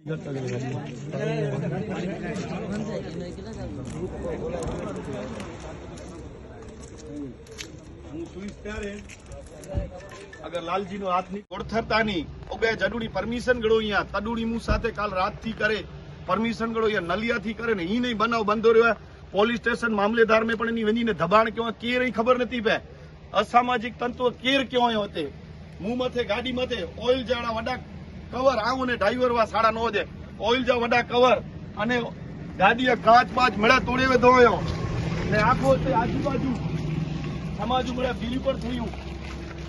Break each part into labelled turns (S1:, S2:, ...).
S1: હું સુઈશ ત્યારે અગર લાલજીનો હાથની ઓળખતા નહીં ઓબે જડુડી પરમિશન ગળો અહીંયા. તડુડી મુ સાથે કાલ રાતથી કરે. પરમિશન ગળો અહીંયા નલિયા થી કરે ને ઈ નહીં બનાવ બંધો રહ્યો. પોલીસ સ્ટેશન મામલેદાર મેં પણ એની વંજીને દબાણ કેવા કેર ખબર નથી પે. અસામાજિક તંતુઓ કેર કેવાય હોતે. મું મથે, ગાડી મથે, ઓઇલ જાડા વડા કવર આવું ને ડ્રાઈવર વા સાડા નો દે ઓઇલ જા વડા કવર અને ગાડીએ કાચ પાંચ મળ્યા તોડે ધોયો. ને આખો આજુબાજુ સમાજુ મળ્યા બીલી પર થયું.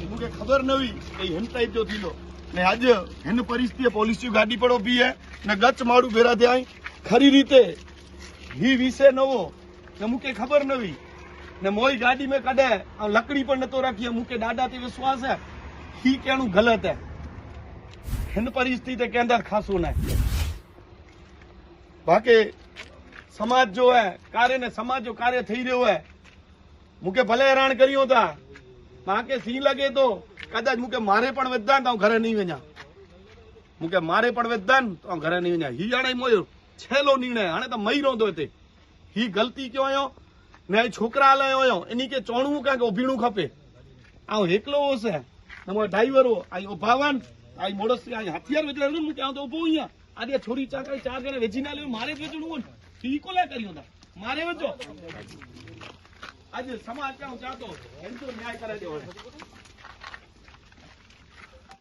S1: મૂકે ખબર નવી એ હેન ટાઈપ જો થયેલો ને આજે હેન પરિસ્થિતિ પોલીસ ગાડી પડો બી હે. ને ગચ મારું ભેરા થયા ખરી રીતે હી વિશે નવો. ને મૂકે ખબર નવી ને મોઈ ગાડી મેં કાઢે લકડી પણ નતો રાખી. મૂકે દાદા તે વિશ્વાસ હે. હી કેણું ગલત હે. હિન પરિસ્થિતિ કે અંદર ખાસું ને બાકી સમાજ જો હે કાર્ય ને સમાજ જો કાર્ય થઈ રહ્યો હે મૂકે ભલે હેરાન કર્યો હતા માકે સી લગે તો કદાચ મૂકે મારે પણ વેદાન તો ઘરે નહીં વञा મૂકે મારે પણ વેદાન તો ઘરે નહીં વञा હી જાણે મોયો છેલ્લો નિર્ણય હાણે તો મહી રોંદો તે હી ગલતી કયો આયો ને છોકરા લાયો આયો એની કે ચોણવું કાંઈક ઉભીણું ખપે આ એકલો હશે તમારા ડ્રાઈવરો આ ઉભાવાન आई मोड़स आई हथियार वेदर नहीं मुझे आंधो बोइया आधे छोरी चाकर चार करे वेजीना ले मारे पे चुनू बोल ठीक को ले करियो ना मारे बच्चों आज समाज क्या हो जाता है हिंदू न्याय करें दो